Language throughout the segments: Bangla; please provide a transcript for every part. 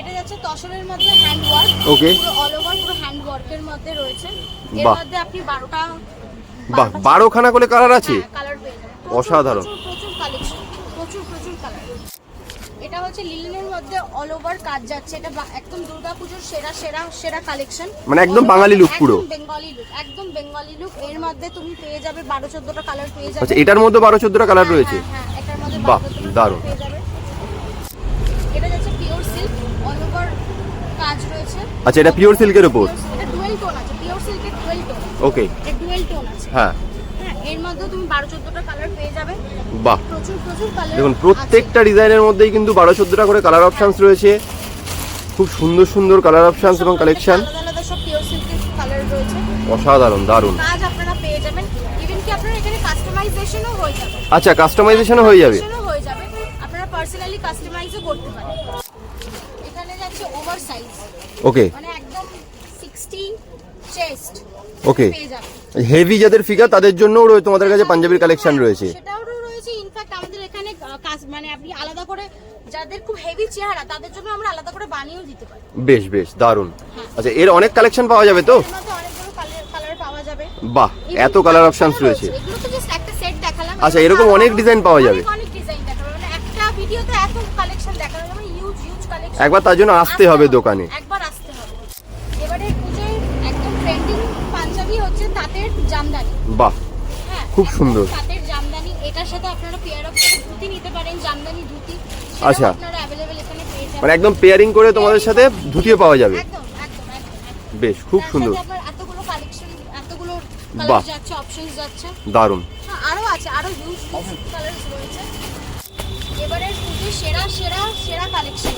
এটা যাচ্ছে তসরের মধ্যে হ্যান্ড ওয়ার্ক Okay. পুরো অল ওভার পুরো হ্যান্ড ওয়ার্কের মধ্যে রয়েছে এর বাহ। মধ্যে আপনি বারোটা বাহ বারোখানা করে কালার আছে কালার পেয়ে যাবেন প্রচুর, অসাধারণ। প্রচুর প্রচুর কালেকশন প্রচুর প্রচুর কালার এটা হচ্ছে লিলেনের মধ্যে অল ওভার কাজ যাচ্ছে এটা বা- একদম দুর্গাপুজোর সেরা সেরা সেরা কালেকশন মানে একদম বাঙালি look পুরো। বেঙ্গলি লুক একদম বেঙ্গলি লুক এর মধ্যে তুমি পেয়ে যাবে বারো চোদ্দটা কালার পেয়ে যাবে আচ্ছা এটার মধ্যে বারো চোদ্দটা কালার হ্যাঁ, রয়েছে হ্যাঁ, হ্যাঁ, এটার মধ্যে বাহ, 12 চোদ্দটা দারুণ। colour পেয়ে যাবে। এটা যাচ্ছে পিওর সিল্ক অল ওভার কাজ রয়েছে। আচ্ছা এটা পিওর সিল্কের উপর? এটা ডুয়েল টোন আছে পিওর সিল্কের ডুয়েল টোন ওকে এটা ডুয়েল টোন আছে। হ্যাঁ। হ্যাঁ এর মধ্যে তুমি বারো চোদ্দটা কালার পেয়ে যাবে। বাহ। প্রচুর প্রচুর কালার দেখুন প্রত্যেকটা ডিজাইনের মধ্যেই কিন্তু বারো চোদ্দটা করে কালার অপশানস রয়েছে। খুব সুন্দর সুন্দর কালার অপশানস এবং কালেকশন আলাদা আলাদা সব পিওর সিল্কের কালার রয়েছে। অসাধারণ দারুণ। কাজ আপনারা পেয়ে যাবেন। ইভেন কি আপনারা এখানে কাস্টমাইজেশনও হয়ে যাবে। আচ্ছা কাস্টমাইজেশনও হয়ে যাবে। হয়ে যাবে। আপনারা পার্সোনালি কাস্টমাইজও করতে পারেন। এখানে যাচ্ছে ওভার সাইজ ওকে মানে একদম 60 চেস্ট ওকে হেভি যাদের ফিগার তাদের জন্যও রয়েছে তোমাদের কাছে পাঞ্জাবির কালেকশন রয়েছে। সেটাও রয়েছে। ইনফ্যাক্ট আমাদের এখানে মানে আপনি আলাদা করে যাদের খুব হেভি চেহারা তাদের জন্য আমরা আলাদা করে বানিয়েও দিতে পারি। বেশ বেশ দারুণ। আচ্ছা এর অনেক কালেকশন পাওয়া যাবে তো? বাহ এত কালার অপশানস রয়েছে। এগুলো তো জাস্ট একটা সেট দেখালাম। আচ্ছা, এরকম অনেক design পাওয়া যাবে। অনেক অনেক ডিজাইন দেখাবো মানে একটা ভিডিওতে এত কালেকশন দেখানো একবার তার জন্য আসতে হবে দোকানে। একবার আসতে হবে। এবারে পুজোয় একদম ট্রেন্ডিং পাঞ্জাবি হচ্ছে তাঁতের জামদানি। বাহ হ্যাঁ খুব সুন্দর। তাঁতের জামদানি। এটার সাথে আপনারা পেয়ার অফ ধুতি নিতে পারেন জামদানি ধুতি। আচ্ছা। আপনারা অ্যাভেলেবেল এখানে পেয়ে যাবেন। মানে একদম পেয়ারিং করে তোমাদের সাথে ধুতিও পাওয়া যাবে। একদম একদম। বেশ খুব সুন্দর। আপনার এতগুলো কালেকশন এতগুলো। কালার যাচ্ছে অপশনস যাচ্ছে। দারুণ। হ্যাঁ, আরও আছে আরও হিউজ রয়েছে। এবারে পুজোর সেরা সেরা সেরা কালেকশন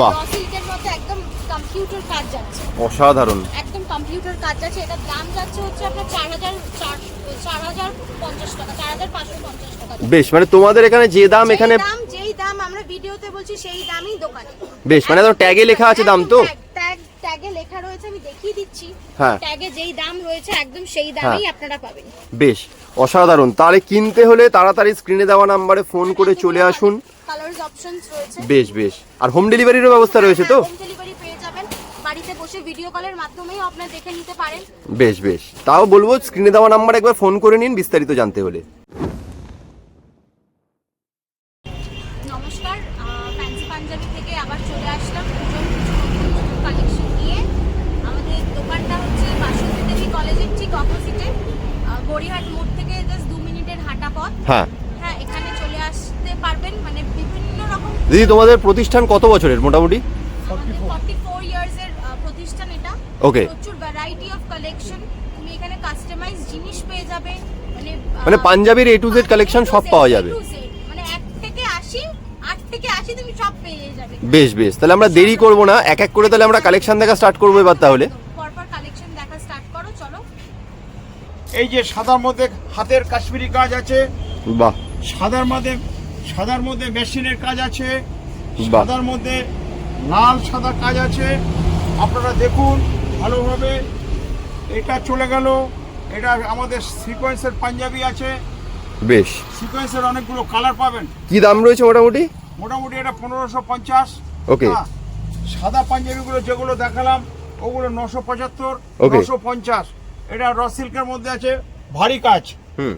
বাহ। সিল্কের মধ্যে একদম কম্পিউটার কাজ যাচ্ছে। অসাধারণ। একদম কম্পিউটার কাজ যাচ্ছে। এটার দাম যাচ্ছে হচ্ছে আপনার চার হাজার চার হাজার পঞ্চাশ টাকা চার হাজার পাঁচশো পঞ্চাশ টাকা। বেশ মানে তোমাদের এখানে যে দাম এখানে দাম যেই দাম আমরা ভিডিওতে বলছি সেই দামই দোকানে। বেশ, মানে তো এ লেখা আছে দাম তো? ট্যাগ ট্যাগে লেখা রয়েছে আমি দেখিয়ে দিচ্ছি। হ্যাঁ। ট্যাগে যেই দাম রয়েছে একদম সেই দামেই আপনারা পাবেন। বেশ অসাধারণ। তাহলে কিনতে হলে তাড়াতাড়ি স্ক্রিনে দেওয়া নাম্বারে ফোন করে চলে আসুন। কালারস অপশনস রয়েছে। বেশ বেশ। আর হোম ডেলিভারিরও ব্যবস্থা রয়েছে তো? হোম ডেলিভারি পেয়ে যাবেন। বাড়িতে বসে ভিডিও কলের মাধ্যমেও আপনারা দেখে নিতে পারেন। বেশ বেশ। তাও বলব স্ক্রিনে দেওয়া নাম্বার একবার ফোন করে নিন বিস্তারিত জানতে হলে। নমস্কার ফ্যান্সি পাঞ্জাবি থেকে আবার চলে আসলাম পুজোর কালেকশন নিয়ে। আমাদের দোকানটা হচ্ছে বাসন্তী দেবী কলেজের ঠিক অপোজিটে গড়িহাট মোড় থেকে জাস্ট দু মিনিটের হাঁটা পথ। হ্যাঁ হ্যাঁ এখানে চলে আসতে পারবেন মানে বিভিন্ন রকম দিদি তোমাদের প্রতিষ্ঠান কত বছরের মোটামুটি? আমাদের ফর্টি ফোর ইয়ার্স এর আহ, প্রতিষ্ঠান এটা। Okay. প্রচুর ভ্যারাইটি অফ কালেকশন তুমি এখানে কাস্টমাইজ জিনিস পেয়ে যাবে। মানে মানে পাঞ্জাবির A to Z collection সব পাওয়া যাবে। মানে এক থেকে আশি আট থেকে আশি তুমি সব পেয়ে যাবে। বেশ বেশ। তাহলে আমরা দেরি করব না। এক এক করে তাহলে আমরা কালেকশন দেখা স্টার্ট করব এবার তাহলে। পরপর কালেকশন দেখা স্টার্ট করো চলো। এই যে সাদার মধ্যে হাতের কাশ্মীরি কাজ আছে। বাহ। সাদার মধ্যে সাদার মধ্যে মেশিনের কাজ আছে সাদার মধ্যে লাল সাদা কাজ আছে। আপনারা দেখুন ভালোভাবে এটা চলে গেল। এটা আমাদের সিকোয়েন্সের পাঞ্জাবি আছে। বেশ। সিকোয়েন্সের অনেকগুলো কালার পাবেন। কি দাম রয়েছে মোটামুটি? মোটামুটি এটা পনেরোশো পঞ্চাশ। Okay. সাদা পাঞ্জাবিগুলো যেগুলো দেখালাম ওগুলো নশো পঁচাত্তর. নশো পঞ্চাশ। এটা র সিল্কের মধ্যে আছে ভারী কাজ। হুম।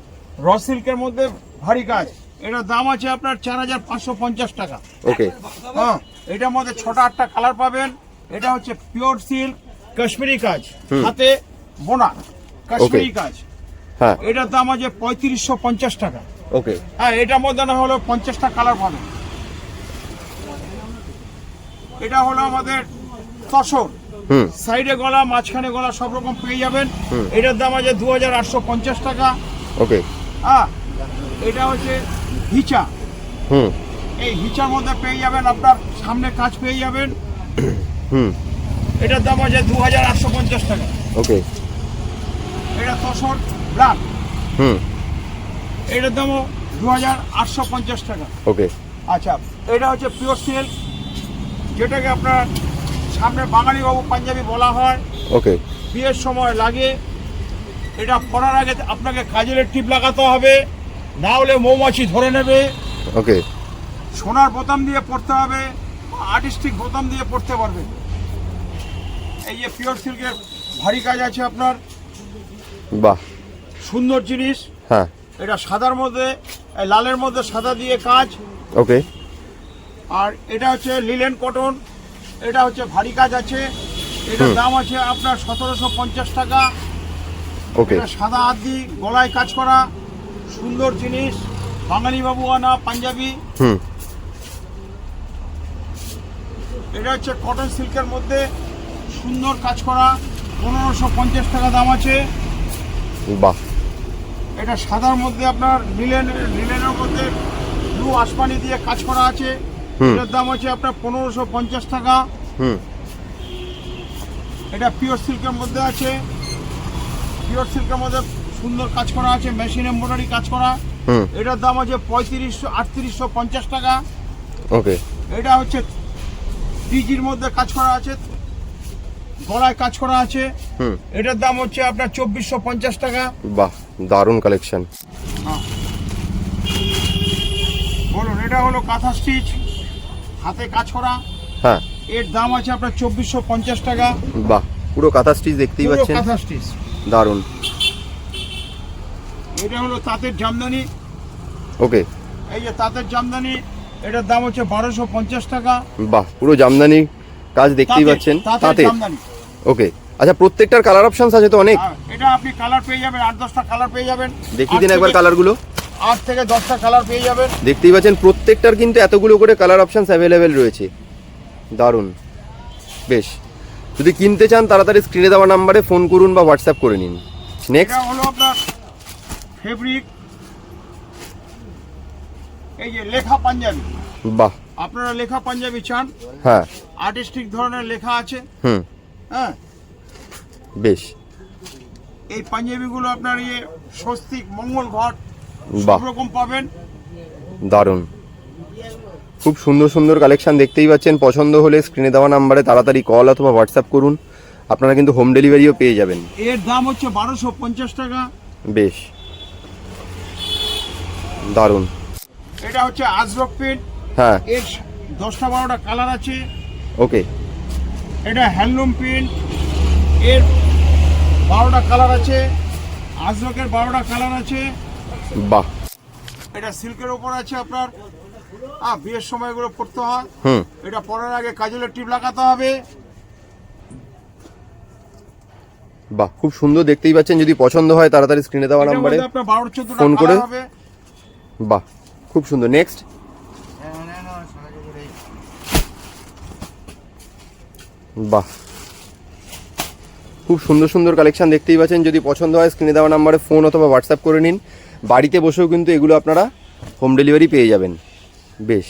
র সিল্কের মধ্যে ভারী কাজ। এটার দাম আছে আপনার চার হাজার পাঁচশো পঞ্চাশ টাকা। ওকে হ্যাঁ এটার মধ্যে ছটা আটটা কালার পাবেন। এটা হচ্ছে পিওর সিল্ক কাশ্মীরি কাজ। হাতে বোনা কাশ্মীরি কাজ। হ্যাঁ। এটার দাম আছে পঁয়ত্রিশশো পঞ্চাশ টাকা। ওকে হ্যাঁ এটার মধ্যে না হলো পঞ্চাশটা কালার পাবেন। এটা হলো আমাদের তসর। সাইডে গলা মাঝখানে গলা সব রকম পেয়ে যাবেন। এটার দাম আছে দু হাজার আটশো পঞ্চাশ টাকা। ওকে হ্যাঁ এটা হচ্ছে হিচা। হুম। এই হিচার মধ্যে পেয়ে যাবেন আপনার সামনে কাজ পেয়ে যাবেন। হুম। এটার দাম আছে দু হাজার আটশো পঞ্চাশ টাকা। ওকে। এটা তসর ব্ল্যাক হুম। এটার দামও দু হাজার আটশো পঞ্চাশ টাকা। ওকে। আচ্ছা এটা হচ্ছে পিওর সিল্ক যেটাকে আপনার সামনে বাঙালি বাবু পাঞ্জাবি বলা হয়। ওকে। বিয়ের সময় লাগে। এটা পরার আগে আপনাকে কাজের টিপ লাগাতে হবে। না হলে মৌমাছি ধরে নেবে। ওকে। সোনার বোতাম দিয়ে পড়তে হবে আর্টিস্টিক বোতাম দিয়ে পড়তে পারবে। এই যে পিওর সিল্কের ভারী কাজ আছে আপনার। বাহ। সুন্দর জিনিস। হ্যাঁ। এটা সাদার মধ্যে লালের মধ্যে সাদা দিয়ে কাজ। ওকে। আর এটা হচ্ছে লিলেন কটন এটা হচ্ছে ভারী কাজ আছে। এটার দাম আছে আপনার সতেরোশো পঞ্চাশ টাকা। ওকে। সাদা আদি গলায় কাজ করা। সুন্দর জিনিস বাঙালি বাবু আনা পাঞ্জাবি। এটা হচ্ছে কটন সিল্কের মধ্যে সুন্দর কাজ করা পনেরোশো পঞ্চাশ টাকা দাম আছে। বাহ। এটা সাদার মধ্যে আপনার লিলেন লিলেনের মধ্যে ব্লু আসমানি দিয়ে কাজ করা আছে। এটার দাম আছে আপনার পনেরোশো পঞ্চাশ টাকা। এটা পিওর সিল্কের মধ্যে আছে। পিওর সিল্কের মধ্যে সুন্দর কাজ করা আছে মেশিন এমব্রয়ডারি কাজ করা। এটার দাম আছে পঁয়ত্রিশশো আটত্রিশশো পঞ্চাশ টাকা। ওকে। এটা হচ্ছে ডিজির মধ্যে কাজ করা আছে গলায় কাজ করা আছে। হুম। এটার দাম হচ্ছে আপনার চব্বিশশো পঞ্চাশ টাকা। বাহ দারুণ কালেকশন বলুন এটা হলো কাঁথা স্টিচ হাতে কাজ করা। হ্যাঁ। এর দাম আছে আপনার চব্বিশশো পঞ্চাশ টাকা। বাহ পুরো কাঁথা স্টিচ দেখতেই পাচ্ছেন। কাঁথা স্টিচ দারুণ। এটা হলো তাঁতের জামদানি। ওকে। এই যে তাঁতের জামদানি এটার দাম হচ্ছে বারোশো পঞ্চাশ টাকা। বাহ পুরো জামদানি কাজ দেখতেই পাচ্ছেন তাঁতের জামদানি। ওকে আচ্ছা প্রত্যেকটার কালার অপশনস আছে তো অনেক? এটা আপনি কালার পেয়ে যাবেন আট দশটা কালার পেয়ে যাবেন। দেখিয়ে দিন একবার কালারগুলো আট থেকে দশটা কালার পেয়ে যাবেন। দেখতেই পাচ্ছেন প্রত্যেকটার কিন্তু এতগুলো করে কালার অপশনস অ্যাভেলেবেল রয়েছে। দারুণ। বেশ যদি কিনতে চান তাড়াতাড়ি স্ক্রিনে দেওয়া নাম্বারে ফোন করুন বা হোয়াটসঅ্যাপ করে নিন। নেক্সট হলো আপনার ফেব্রিক এই যে লেখা পাঞ্জাবি। বাহ। আপনারা লেখা পাঞ্জাবি চান? হ্যাঁ। আর্টিস্টিক ধরনের লেখা আছে? হুম। হ্যাঁ? বেশ। এই পাঞ্জাবিগুলো আপনার ইয়ে স্বস্তিক মঙ্গল ঘট বাহ। সব রকম পাবেন। দারুণ। খুব সুন্দর সুন্দর কালেকশন দেখতেই পাচ্ছেন। পছন্দ হলে স্ক্রিনে দেওয়া নাম্বারে তাড়াতাড়ি কল অথবা হোয়াটসঅ্যাপ করুন। আপনারা কিন্তু হোম ডেলিভারিও পেয়ে যাবেন। এর দাম হচ্ছে বারোশো পঞ্চাশ টাকা। বেশ। দারুণ। এটা হচ্ছে আজরক প্রিন্ট হ্যাঁ। এর দশটা বারোটা কালার আছে। ওকে। এটা হ্যান্ডলুম প্রিন্ট এর বারোটা কালার আছে। আজরকের বারোটা কালার আছে। বাহ। এটা সিল্কের ওপর আছে আপনার। আহ বিয়ের সময় এগুলো পড়তে হয়। হুম। এটা পরার আগে কাজলের টিপ লাগাতে হবে। বাহ খুব সুন্দর দেখতেই পাচ্ছেন। যদি পছন্দ হয় তাড়াতাড়ি স্ক্রিনে দেওয়া নাম্বারে ফোন করে- হবে। বাহ খুব সুন্দর। নেক্সট বাহ। খুব সুন্দর সুন্দর কালেকশন দেখতেই পাচ্ছেন। যদি পছন্দ হয় স্ক্রিনে দেওয়া নাম্বারে ফোন অথবা হোয়াটসঅ্যাপ করে নিন। বাড়িতে বসেও কিন্তু এগুলো আপনারা হোম ডেলিভারি পেয়ে যাবেন। বেশ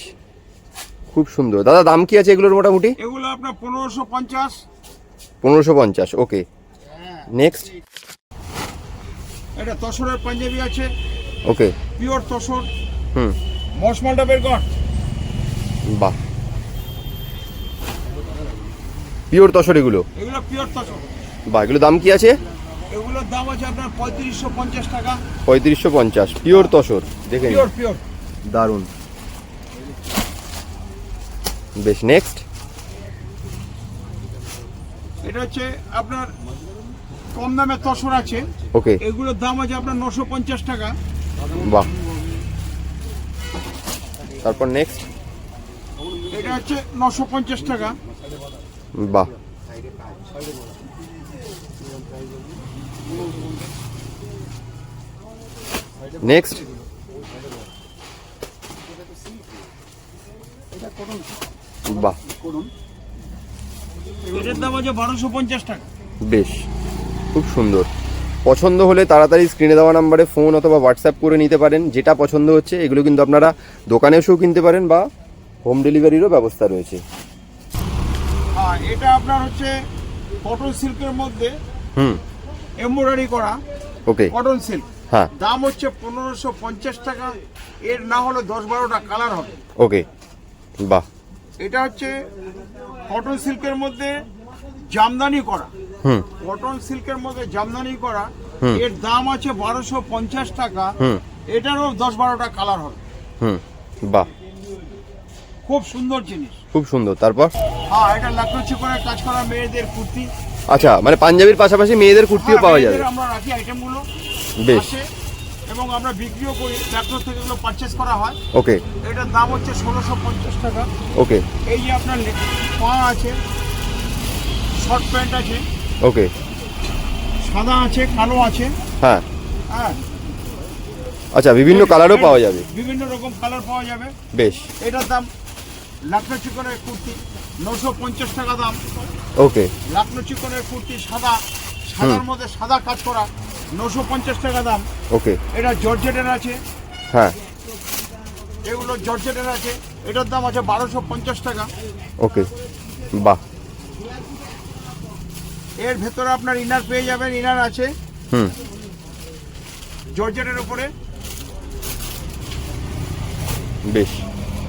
খুব সুন্দর। দাদা দাম কি আছে এগুলোর মোটামুটি? এগুলো আপনার পনেরোশো পঞ্চাশ। পনেরোশো পঞ্চাশ ওকে নেক্সট এটা তসরের পাঞ্জাবি আছে। ওকে। পিওর তসর। হুম। মশমালটা বের কর। বাহ। পিওর তসর এগুলো? এগুলো পিওর তসর। বাহ এগুলো দাম কি আছে? এগুলোর দাম আছে আপনার পঁয়ত্রিশশো পঞ্চাশ টাকা। পঁয়ত্রিশশো পঞ্চাশ পিওর তসর দেখে পিওর পিওর। দারুণ। বেশ নেক্সট। এটা হচ্ছে আপনার কম দামে তসর আছে। ওকে। এগুলোর দাম আছে আপনার নশো পঞ্চাশ টাকা। বাহ। তারপর নেক্সট এটা হচ্ছে নশো পঞ্চাশ টাকা। বাহ। নেক্সট বাহ। এটার দাম আছে বারোশো পঞ্চাশ টাকা। বেশ। খুব সুন্দর। পছন্দ হলে তাড়াতাড়ি স্ক্রিনে দেওয়া নাম্বারে ফোন অথবা হোয়াটসঅ্যাপ করে নিতে পারেন যেটা পছন্দ হচ্ছে এগুলো কিন্তু আপনারা দোকানে এসেও কিনতে পারেন বা হোম ডেলিভারিরও ব্যবস্থা রয়েছে। আর এটা আপনার হচ্ছে কটন সিল্কের মধ্যে হুম। এমব্রয়ডারি করা ওকে কটন সিল্ক হ্যাঁ। দাম হচ্ছে পনেরোশো পঞ্চাশ টাকা এর না হলে দশ বারোটা কালার হবে। ওকে বাহ। এটা হচ্ছে কটন সিল্কের মধ্যে জামদানি করা। কটন সিল্কের মধ্যে জামদানি করা। এর দাম আছে বারোশো পঞ্চাশ টাকা। হুম। এটারও দশ বারোটা কালার হবে। হুম। বাহ। খুব সুন্দর জিনিস। খুব সুন্দর। তারপর? হ্যাঁ এটা লাকড়ো চিকনের কাজ করা মেয়েদের কুর্তি। আচ্ছা মানে পাঞ্জাবির পাশাপাশি মেয়েদের কুর্তিও পাওয়া যাবে। আমরা রাখি আইটেমগুলো বেশ। এবং আমরা বিক্রিও করি। লাকড়ো থেকে এগুলো পারচেস করা হয়। ওকে। এটার দাম হচ্ছে ষোলোশো পঞ্চাশ টাকা। ওকে। এই যে আপনার পা আছে শর্ট প্যান্ট আছে ওকে সাদা আছে কালো আছে। হ্যাঁ। হ্যাঁ আচ্ছা বিভিন্ন কালারও পাওয়া যাবে। বিভিন্ন রকম কালার পাওয়া যাবে। বেশ। এটার দাম লাকড়ো চিকনের কুর্তি নশো পঞ্চাশ টাকা দাম। ওকে লাকড়ো চিকনের কুর্তি সাদা সাদার মধ্যে সাদা কাজ করা নশো পঞ্চাশ টাকা দাম। ওকে এটা জর্জেটের আছে। হ্যাঁ। এগুলো জর্জেটের আছে। এটার দাম আছে বারোশো পঞ্চাশ টাকা। ওকে বাহ। এর ভেতরে আপনার ইনার পেয়ে যাবেন ইনার আছে। হুম। জর্জেটের উপরে। বেশ।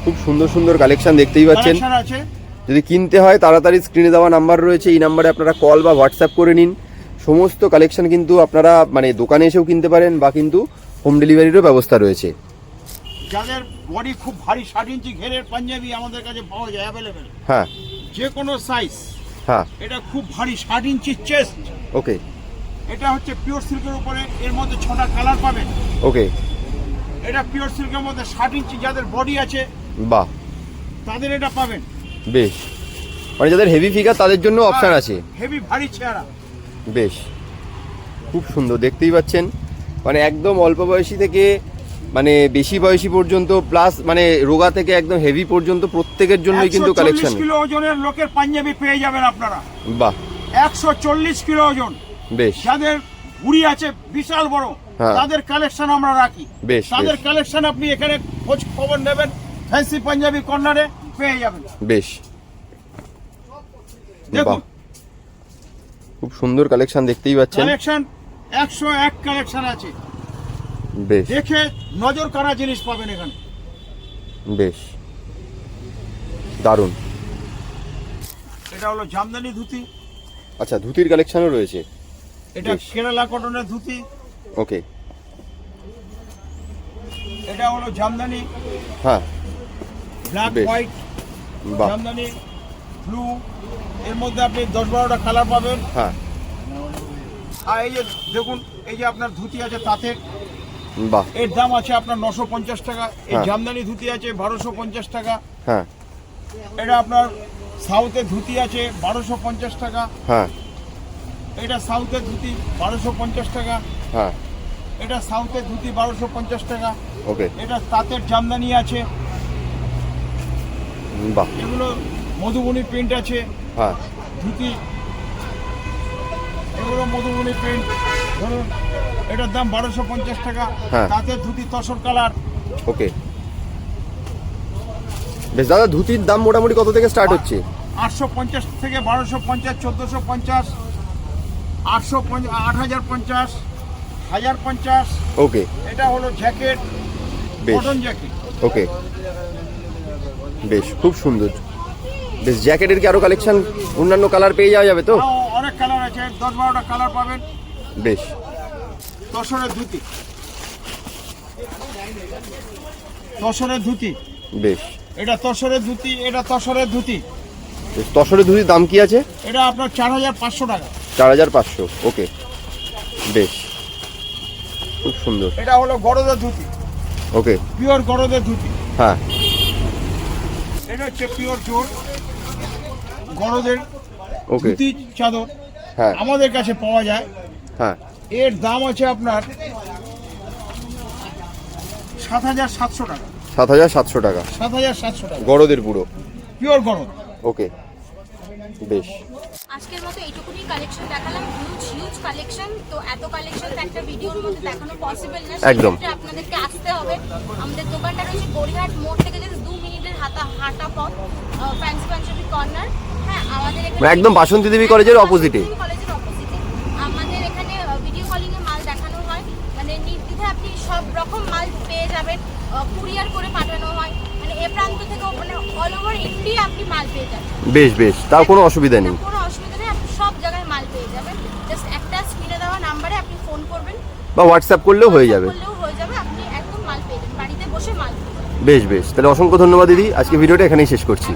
খুব সুন্দর সুন্দর কালেকশন দেখতেই পাচ্ছেন। আছে। যদি কিনতে হয় তাড়াতাড়ি স্ক্রিনে দেওয়া নাম্বার রয়েছে এই নাম্বারে আপনারা কল বা হোয়াটসঅ্যাপ করে নিন। সমস্ত কালেকশন কিন্তু আপনারা মানে দোকানে এসেও কিনতে পারেন বা কিন্তু হোম ডেলিভারিরও ব্যবস্থা রয়েছে। যাদের বডি খুব ভারী ষাট ইঞ্চি ঘেরের পাঞ্জাবি আমাদের কাছে পাওয়া যায় অ্যাভেলেবেল হ্যাঁ। যে কোনো সাইজ হ্যাঁ। এটা খুব ভারী ষাট ইঞ্চি চেস্ট ওকে এটা হচ্ছে পিওর সিল্কের উপরে এর মধ্যে ছটা কালার পাবেন। ওকে এটা পিওর সিল্কের মধ্যে ষাট ইঞ্চি যাদের বডি আছে বাহ। তাদের এটা পাবেন। বেশ। মানে যাদের হেভি ফিগার তাদের জন্য অপশান আছে। হেভি ভারী চেহারা। বেশ। খুব সুন্দর দেখতেই পাচ্ছেন। মানে একদম অল্প বয়সী থেকে মানে বেশি বয়সী পর্যন্ত প্লাস মানে রোগা থেকে একদম হেভি পর্যন্ত প্রত্যেকের জন্যই কিন্তু 140 কালেকশন কিলো ওজনের লোকের পাঞ্জাবি পেয়ে যাবেন আপনারা। বাহ। একশো চল্লিশ কিলো ওজন। বেশ। যাদের ভুড়ি আছে বিশাল বড় হ্যাঁ। তাদের কালেকশন আমরা রাখি। বেশ, তাদের কালেকশন আপনি এখানে খোঁজ খবর নেবেন ফ্যান্সি পাঞ্জাবি কর্নারে পেয়ে যাবেন। বেশ। দেখুন। খুব সুন্দর কালেকশন দেখতেই পাচ্ছেন। কালেকশন একশো এক কালেকশন আছে। বেশ। দেখে নজর কাড়া জিনিস পাবেন এখানে। বেশ। দারুণ। এটা হলো জামদানি ধুতি। আচ্ছা ধুতির কালেকশনও রয়েছে। এটা। কেরালা কটনের ধুতি। ওকে। এটা হলো জামদানি। হ্যাঁ। ব্ল্যাক হোয়াইট জামদানি ব্লু এর মধ্যে আপনি দশ বারোটা কালার পাবেন। হ্যাঁ। আর এই যে দেখুন এই যে আপনার ধুতি আছে তাতে বাহ। এর দাম আছে আপনার নশো পঞ্চাশ টাকা এই হ্যাঁ। জামদানি ধুতি আছে বারোশো পঞ্চাশ টাকা। হ্যাঁ। এটা আপনার সাউথের ধুতি আছে বারোশো পঞ্চাশ টাকা। হ্যাঁ। এটা সাউথের ধুতি বারোশো পঞ্চাশ টাকা। হ্যাঁ। এটা সাউথের ধুতি বারোশো পঞ্চাশ টাকা। ওকে। এটা তাঁতের জামদানি আছে। বাহ। এগুলো মধুবনী প্রিন্ট আছে। হ্যাঁ। ধুতি এগুলো মধুবনী প্রিন্ট ধরুন এটার দাম বারোশো পঞ্চাশ টাকা। হ্যাঁ। তাঁতের ধুতি তসর কালার ওকে। বেশ দাদা ধুতির দাম মোটামুটি কত থেকে স্টার্ট হচ্ছে? আটশো পঞ্চাশ থেকে বারোশো পঞ্চাশ চোদ্দোশো পঞ্চাশ আটশো আট হাজার পঞ্চাশ হাজার পঞ্চাশ। ওকে। এটা হলো জ্যাকেট কটন জ্যাকেট ওকে। বেশ খুব সুন্দর। বেশ জ্যাকেটের কি আরও কালেকশন অন্যান্য কালার পেয়ে যাওয়া যাবে তো? তাও অনেক কালার আছে দশ বারোটা কালার পাবেন। বেশ। তসরের ধুতি। তসরের ধুতি। বেশ। এটা তসরের ধুতি এটা তসরের ধুতি। তসরের ধুতির দাম কি আছে? এটা আপনার চার হাজার পাঁচশো টাকা। চার হাজার পাঁচশো ওকে। বেশ। খুব সুন্দর। এটা হলো গরদের ধুতি। ওকে। পিওর গরদের ধুতি। হ্যাঁ। এটা হচ্ছে পিওর জোর গরদের ওকে। ধুতি চাদর। আমাদের কাছে পাওয়া যায়। হ্যাঁ। এর দাম আছে আপনার সাত হাজার সাতশো টাকা। সাত হাজার সাতশো টাকা। সাত হাজার সাতশো টাকা। গরদের পুরো। পিওর গরদ। ওকে। বেশ। আজকের মতো এইটুকুনি কালেকশন দেখালাম। হিউজ হিউজ কালেকশন তো এত কালেকশন একটা ভিডিওর মধ্যে দেখানো পসিবল না। একদম। আপনাদেরকে আসতে হবে। আমাদের দোকানটা রয়েছে গড়িয়াহাট মোড় থেকে হাতা হাঁটা পথ ফ্যান্সি পাঞ্জাবি কর্নার হ্যাঁ আমাদের এখানে একদম বাসন্তী দেবী কলেজের দেবী কলেজের অপোজিটে আমাদের এখানে ভিডিও কলিং এ মাল দেখানো হয়। মানে আপনি সব রকম মাল পেয়ে যাবেন কুরিয়ার করে পাঠানো হয়। মানে এ প্রান্ত থেকে মানে অল ওভার ইন্ডিয়া আপনি মাল পেয়ে যাবেন। বেশ বেশ। তাও কোনো অসুবিধা নেই। কোনো অসুবিধা নেই আপনি সব জায়গায় মাল পেয়ে যাবেন। জাস্ট একটা স্ক্রিনে দেওয়া নাম্বারে আপনি ফোন করবেন। বা হোয়াটসঅ্যাপ করলেও হয়ে যাবে। করলেও হয়ে যাবে আপনি একদম মাল পেয়ে যাবেন বাড়িতে বসে মাল পেয়ে যাবেন বেশ বেশ। তাহলে অসংখ্য ধন্যবাদ দিদি। আজকে ভিডিওটা এখানেই শেষ করছি।